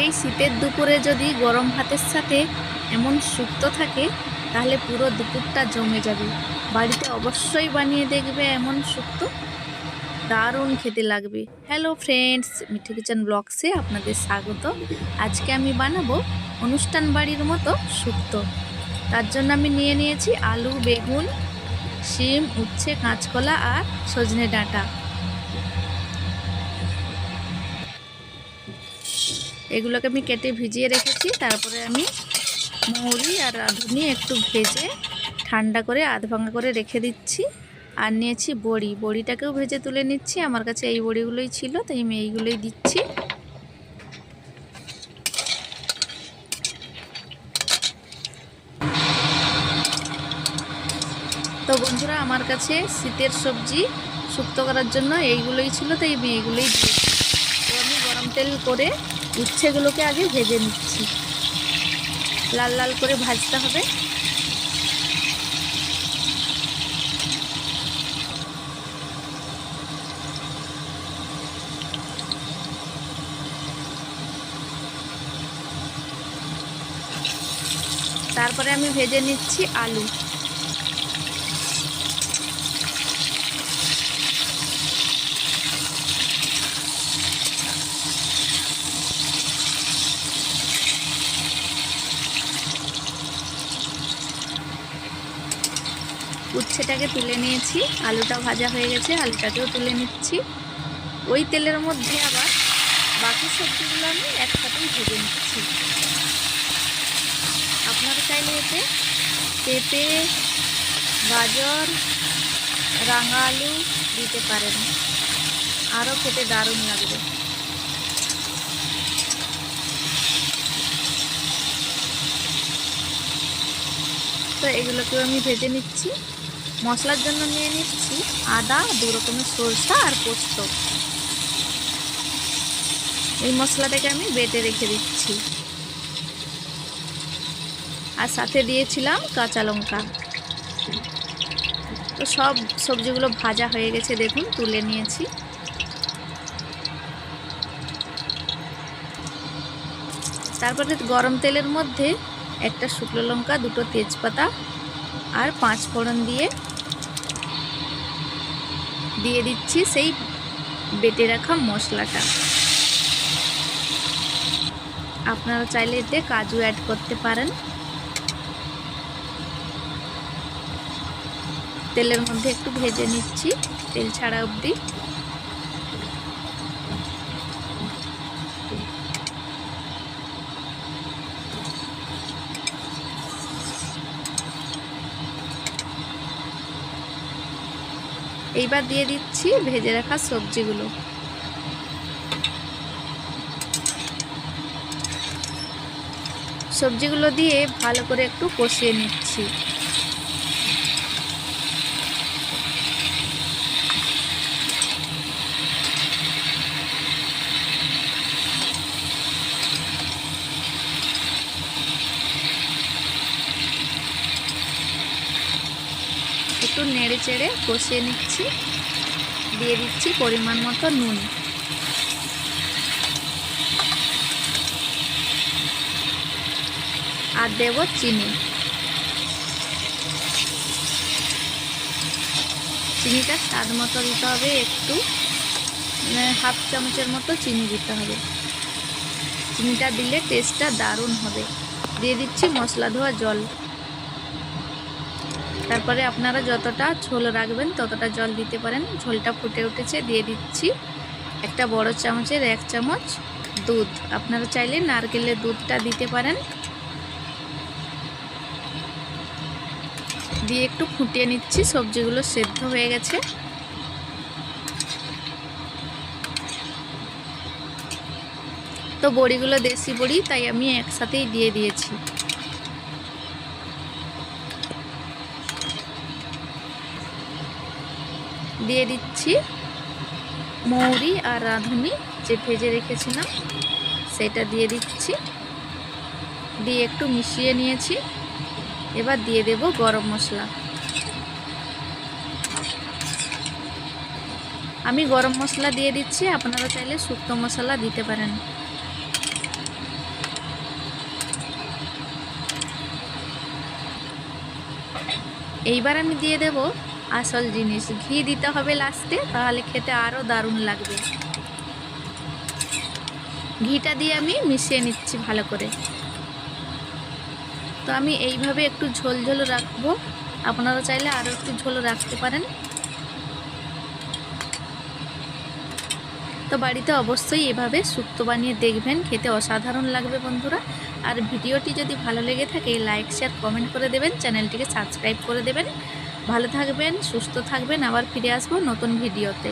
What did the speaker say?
এই শীতের দুপুরে যদি গরম ভাতের সাথে এমন সুক্ত থাকে, তাহলে পুরো দুপুরটা জমে যাবে। বাড়িতে অবশ্যই বানিয়ে দেখবে এমন শুক্তো দারুণ খেতে লাগবে। হ্যালো ফ্রেন্ডস মিঠু কিচেন ব্লগসে আপনাদের স্বাগত। আজকে আমি বানাবো অনুষ্ঠান বাড়ির মতো সুক্ত। তার জন্য আমি নিয়ে নিয়েছি আলু, বেগুন, শিম, উচ্ছে, কাঁচকলা আর সজনে ডাঁটা। এগুলোকে আমি কেটে ভিজিয়ে রেখেছি। তারপরে আমি মৌরি আর রাঁধুনি একটু ভেজে ঠান্ডা করে আধ ভাঙা করে রেখে দিচ্ছি। আর নিয়েছি বড়ি। বড়িটাকেও ভেজে তুলে নিচ্ছি। আমার কাছে এই বড়িগুলোই ছিল, তাই আমি এইগুলোই দিচ্ছি। তো বন্ধুরা, আমার কাছে শীতের সবজি শুক্তো করার জন্য এইগুলোই ছিল, তাই আমি এইগুলোই দিয়েছি। তো আমি গরম তেল করে উচ্ছেগুলোকে আগে ভেজে নিচ্ছি। লাল লাল করে ভাজতে হবে। তারপরে আমি ভেজে নিচ্ছি আলু। উচ্ছেটাকে তুলে নিয়েছি। আলুটা ভাজা হয়ে গেছে, আলুটাকেও তুলে নিচ্ছি। ওই তেলের মধ্যে আবার বাকি সবজিগুলো আমি একসাথেই ভেজে নিচ্ছি। আপনারা চাইলে এতে পেঁপে, গাজর রাঙা আলু দিতে পারেন। আরও খেতে দারুণ লাগবে। তো এগুলোকেও আমি ভেজে নিচ্ছি। মশলার জন্য নিয়ে নিচ্ছি আদা, দু রকমের সরষা আর পোস্ত। এই মশলাটাকে আমি বেটে রেখে দিচ্ছি। আর সাথে দিয়েছিলাম কাঁচা লঙ্কা। তো সব সবজিগুলো ভাজা হয়ে গেছে, দেখুন, তুলে নিয়েছি। তারপরে গরম তেলের মধ্যে একটা শুকনো লঙ্কা, দুটো তেজপাতা আর পাঁচ ফোড়ন দিয়ে দিয়ে দিচ্ছি সেই বেটে রাখা মশলাটা। আপনারা চাইলে এতে কাজু অ্যাড করতে পারেন। তেলের মধ্যে একটু ভেজে নিচ্ছি, তেল ছাড়া অবধি। এইবার দিয়ে দিচ্ছি ভেজে রাখা সবজিগুলো। সবজিগুলো দিয়ে ভালো করে একটু কষিয়ে নিচ্ছি। একটু নেড়ে চেড়ে কষিয়ে নিচ্ছি। দিয়ে দিচ্ছি পরিমাণ মতো নুন। আর দেব চিনি। চিনিটা স্বাদ মতো দিতে হবে একটু। হাফ চামচের মতো চিনি দিতে হবে। চিনিটা দিলে টেস্টটা দারুণ হবে। দিয়ে দিচ্ছি মশলা ধোয়া জল। তারপরে আপনারা যতটা ঝোল রাখবেন, ততটা জল দিতে পারেন। ঝোলটা ফুটে উঠেছে, দিয়ে দিচ্ছি একটা বড় চামচের এক চামচ দুধ। আপনারা চাইলে নারকেলের দুধটা দিতে পারেন। দিয়ে একটু ফুটিয়ে নিচ্ছি, সবজিগুলো সেদ্ধ হয়ে গেছে। তো বড়িগুলো দেশি বড়ি, তাই আমি একসাথেই দিয়ে দিয়েছি। দিয়ে দিচ্ছি। মৌরি আর রাঁধুনি যে ভেজে রেখেছিলাম, সেটা দিয়ে দিচ্ছি। দিয়ে একটু মিশিয়ে নিয়েছি। এবার দিয়ে দেব গরম মশলা। আমি গরম মশলা দিয়ে দিচ্ছি, আপনারা চাইলে শুক্তো মশলা দিতে পারেন। এইবার আমি দিয়ে দেব আসল জিনিস। ঘি দিতে হবে লাস্টে তাহলে খেতে আরও দারুণ লাগবে। ঘিটা দিয়ে আমি মিশিয়ে নিচ্ছি ভালো করে। তো আমি এইভাবে একটু ঝোল ঝোল রাখব। আপনারা চাইলে আরও একটু ঝোল রাখতে পারেন। তো বাড়িতে অবশ্যই এভাবে শুক্তো বানিয়ে দেখবেন, খেতে অসাধারণ লাগবে বন্ধুরা। আর ভিডিওটি যদি ভালো লেগে থাকে লাইক শেয়ার কমেন্ট করে দেবেন। চ্যানেলটিকে সাবস্ক্রাইব করে দেবেন। ভালো থাকবেন সুস্থ থাকবেন আবার ফিরে আসব নতুন ভিডিওতে।